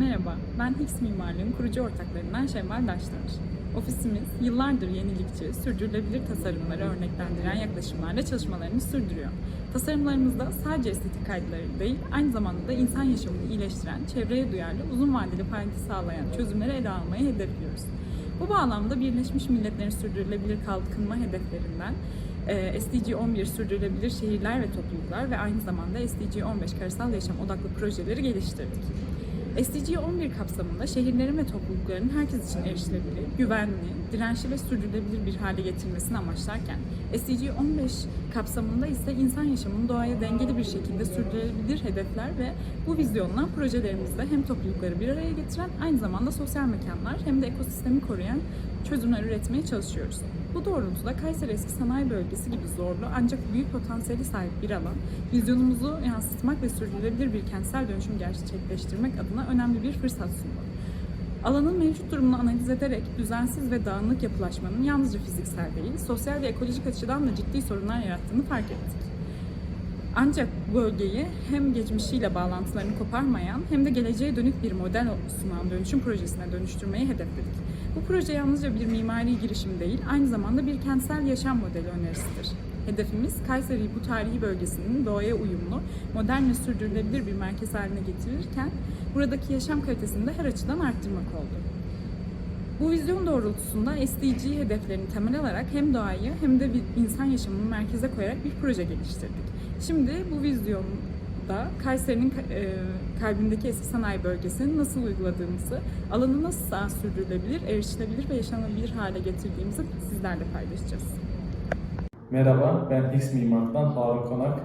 Merhaba, ben Higgs Mimarlığın kurucu ortaklarından Şevval Daştaş. Ofisimiz yıllardır yenilikçi, sürdürülebilir tasarımları örneklendiren yaklaşımlarla çalışmalarını sürdürüyor. Tasarımlarımızda sadece estetik kayıtları değil, aynı zamanda da insan yaşamını iyileştiren, çevreye duyarlı, uzun vadeli fayda sağlayan çözümleri ele almayı hedefliyoruz. Bu bağlamda Birleşmiş Milletler'in sürdürülebilir kalkınma hedeflerinden e, SDG 11 sürdürülebilir şehirler ve topluluklar ve aynı zamanda SDG 15 karasal yaşam odaklı projeleri geliştirdik. SDG 11 kapsamında şehirlerin ve toplulukların herkes için erişilebilir, güvenli, dirençli ve sürdürülebilir bir hale getirilmesini amaçlarken, SDG 15 kapsamında ise insan yaşamını doğaya dengeli bir şekilde sürdürülebilir hedefler ve bu vizyonla projelerimizde hem toplulukları bir araya getiren, aynı zamanda sosyal mekanlar hem de ekosistemi koruyan çözümler üretmeye çalışıyoruz. Bu doğrultuda Kayseri Eski Sanayi Bölgesi gibi zorlu ancak büyük potansiyeli sahip bir alan, vizyonumuzu yansıtmak ve sürdürülebilir bir kentsel dönüşüm gerçekleştirmek adına önemli bir fırsat sundu. Alanın mevcut durumunu analiz ederek düzensiz ve dağınık yapılaşmanın yalnızca fiziksel değil, sosyal ve ekolojik açıdan da ciddi sorunlar yarattığını fark ettik. Ancak bölgeyi hem geçmişiyle bağlantılarını koparmayan hem de geleceğe dönük bir model sunan dönüşüm projesine dönüştürmeyi hedefledik. Bu proje yalnızca bir mimari girişim değil, aynı zamanda bir kentsel yaşam modeli önerisidir. Hedefimiz Kayseri'yi bu tarihi bölgesinin doğaya uyumlu, modern ve sürdürülebilir bir merkez haline getirirken buradaki yaşam kalitesini de her açıdan arttırmak oldu. Bu vizyon doğrultusunda SDG hedeflerini temel alarak hem doğayı hem de insan yaşamını merkeze koyarak bir proje geliştirdik. Şimdi bu vizyonda Kayseri'nin e, kalbindeki eski sanayi bölgesini nasıl uyguladığımızı, alanı nasıl sürdürülebilir, erişilebilir ve yaşanabilir hale getirdiğimizi sizlerle paylaşacağız. Merhaba, ben X Mimar'dan Harun Konak.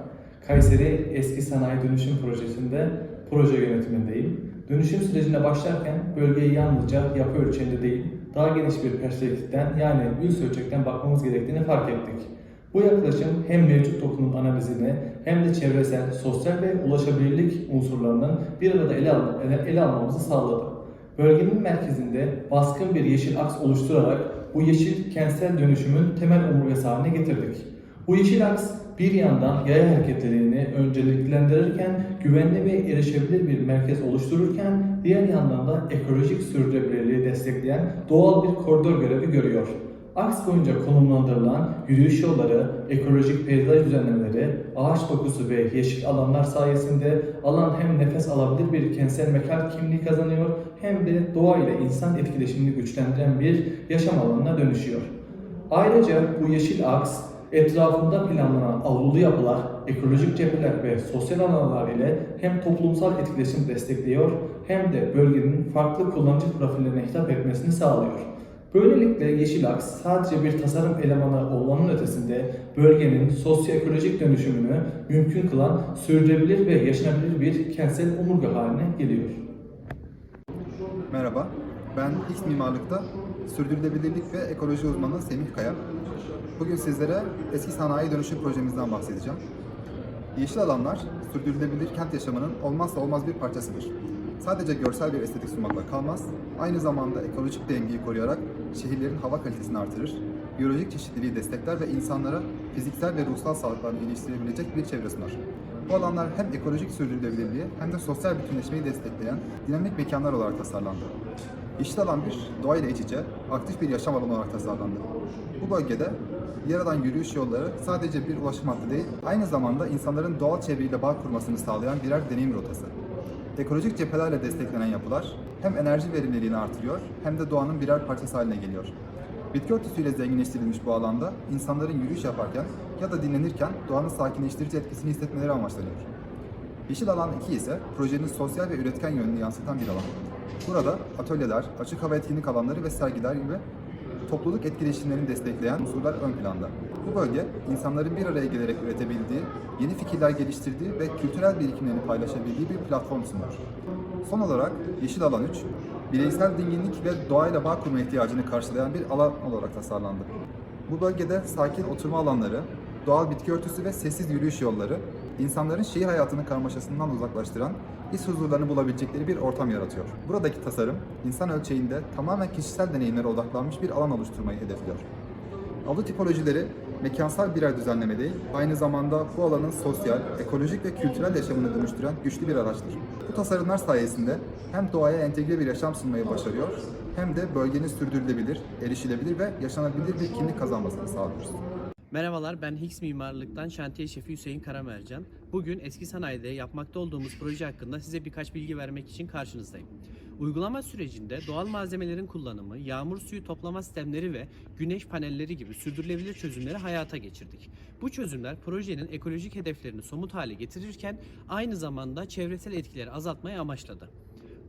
Kayseri Eski Sanayi Dönüşüm Projesi'nde proje yönetimindeyim. Dönüşüm sürecine başlarken bölgeyi yalnızca yapı ölçeğinde değil, daha geniş bir perspektiften yani üst ölçekten bakmamız gerektiğini fark ettik. Bu yaklaşım hem mevcut dokumun analizini hem de çevresel, sosyal ve ulaşabilirlik unsurlarının bir arada ele, al ele almamızı sağladı. Bölgenin merkezinde baskın bir yeşil aks oluşturarak bu yeşil kentsel dönüşümün temel omurgası haline getirdik. Bu yeşil aks bir yandan yaya hareketlerini önceliklendirirken güvenli ve erişebilir bir merkez oluştururken diğer yandan da ekolojik sürdürülebilirliği destekleyen doğal bir koridor görevi görüyor. Aks boyunca konumlandırılan yürüyüş yolları, ekolojik peyzaj düzenlemeleri, ağaç dokusu ve yeşil alanlar sayesinde alan hem nefes alabilir bir kentsel mekan kimliği kazanıyor hem de doğa ile insan etkileşimini güçlendiren bir yaşam alanına dönüşüyor. Ayrıca bu yeşil aks etrafında planlanan avlulu yapılar, ekolojik cepheler ve sosyal alanlar ile hem toplumsal etkileşim destekliyor hem de bölgenin farklı kullanıcı profillerine hitap etmesini sağlıyor. Böylelikle Yeşil Aks sadece bir tasarım elemanı olmanın ötesinde bölgenin sosyoekolojik dönüşümünü mümkün kılan sürdürülebilir ve yaşanabilir bir kentsel omurga haline geliyor. Merhaba, ben X Mimarlık'ta sürdürülebilirlik ve ekoloji uzmanı Semih Kaya. Bugün sizlere eski sanayi dönüşüm projemizden bahsedeceğim. Yeşil alanlar, sürdürülebilir kent yaşamının olmazsa olmaz bir parçasıdır. Sadece görsel bir estetik sunmakla kalmaz, aynı zamanda ekolojik dengeyi koruyarak şehirlerin hava kalitesini artırır, biyolojik çeşitliliği destekler ve insanlara fiziksel ve ruhsal sağlıklarını iyileştirebilecek bir çevre sunar. Bu alanlar hem ekolojik sürdürülebilirliği hem de sosyal bütünleşmeyi destekleyen dinamik mekanlar olarak tasarlandı. Yeşil alan bir doğayla iç içe, aktif bir yaşam alanı olarak tasarlandı. Bu bölgede yer alan yürüyüş yolları sadece bir ulaşım hattı değil, aynı zamanda insanların doğal çevreyle bağ kurmasını sağlayan birer deneyim rotası. Ekolojik cephelerle desteklenen yapılar hem enerji verimliliğini artırıyor hem de doğanın birer parçası haline geliyor. Bitki örtüsüyle zenginleştirilmiş bu alanda insanların yürüyüş yaparken ya da dinlenirken doğanın sakinleştirici etkisini hissetmeleri amaçlanıyor. Yeşil alan 2 ise projenin sosyal ve üretken yönünü yansıtan bir alan. Burada atölyeler, açık hava etkinlik alanları ve sergiler gibi topluluk etkileşimlerini destekleyen unsurlar ön planda. Bu bölge, insanların bir araya gelerek üretebildiği, yeni fikirler geliştirdiği ve kültürel birikimlerini paylaşabildiği bir platform sunar. Son olarak Yeşil Alan 3, bireysel dinginlik ve doğayla bağ kurma ihtiyacını karşılayan bir alan olarak tasarlandı. Bu bölgede sakin oturma alanları, doğal bitki örtüsü ve sessiz yürüyüş yolları, insanların şehir hayatının karmaşasından uzaklaştıran, his huzurlarını bulabilecekleri bir ortam yaratıyor. Buradaki tasarım, insan ölçeğinde tamamen kişisel deneyimlere odaklanmış bir alan oluşturmayı hedefliyor. Avlu tipolojileri mekansal birer düzenleme değil, aynı zamanda bu alanın sosyal, ekolojik ve kültürel yaşamını dönüştüren güçlü bir araçtır. Bu tasarımlar sayesinde hem doğaya entegre bir yaşam sunmayı başarıyor, hem de bölgenin sürdürülebilir, erişilebilir ve yaşanabilir bir kimlik kazanmasını sağlıyoruz. Merhabalar, ben Higgs Mimarlık'tan şantiye şefi Hüseyin Karamercan. Bugün eski sanayide yapmakta olduğumuz proje hakkında size birkaç bilgi vermek için karşınızdayım. Uygulama sürecinde doğal malzemelerin kullanımı, yağmur suyu toplama sistemleri ve güneş panelleri gibi sürdürülebilir çözümleri hayata geçirdik. Bu çözümler projenin ekolojik hedeflerini somut hale getirirken aynı zamanda çevresel etkileri azaltmayı amaçladı.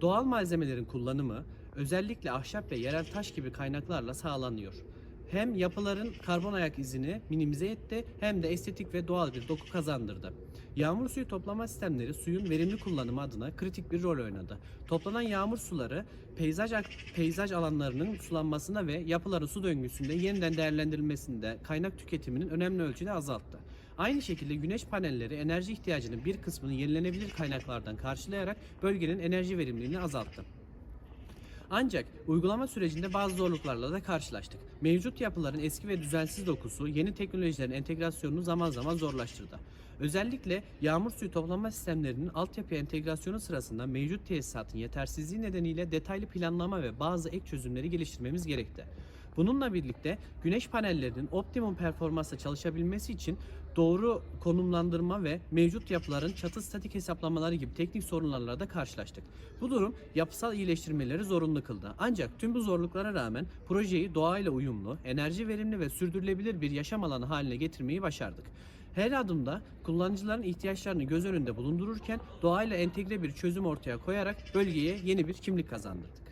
Doğal malzemelerin kullanımı özellikle ahşap ve yerel taş gibi kaynaklarla sağlanıyor. Hem yapıların karbon ayak izini minimize etti hem de estetik ve doğal bir doku kazandırdı. Yağmur suyu toplama sistemleri suyun verimli kullanımı adına kritik bir rol oynadı. Toplanan yağmur suları peyzaj peyzaj alanlarının sulanmasına ve yapıların su döngüsünde yeniden değerlendirilmesinde kaynak tüketiminin önemli ölçüde azalttı. Aynı şekilde güneş panelleri enerji ihtiyacının bir kısmını yenilenebilir kaynaklardan karşılayarak bölgenin enerji verimliliğini azalttı. Ancak uygulama sürecinde bazı zorluklarla da karşılaştık. Mevcut yapıların eski ve düzensiz dokusu yeni teknolojilerin entegrasyonunu zaman zaman zorlaştırdı. Özellikle yağmur suyu toplama sistemlerinin altyapı entegrasyonu sırasında mevcut tesisatın yetersizliği nedeniyle detaylı planlama ve bazı ek çözümleri geliştirmemiz gerekti. Bununla birlikte güneş panellerinin optimum performansla çalışabilmesi için doğru konumlandırma ve mevcut yapıların çatı statik hesaplamaları gibi teknik sorunlarla da karşılaştık. Bu durum yapısal iyileştirmeleri zorunlu kıldı. Ancak tüm bu zorluklara rağmen projeyi doğayla uyumlu, enerji verimli ve sürdürülebilir bir yaşam alanı haline getirmeyi başardık. Her adımda kullanıcıların ihtiyaçlarını göz önünde bulundururken doğayla entegre bir çözüm ortaya koyarak bölgeye yeni bir kimlik kazandırdık.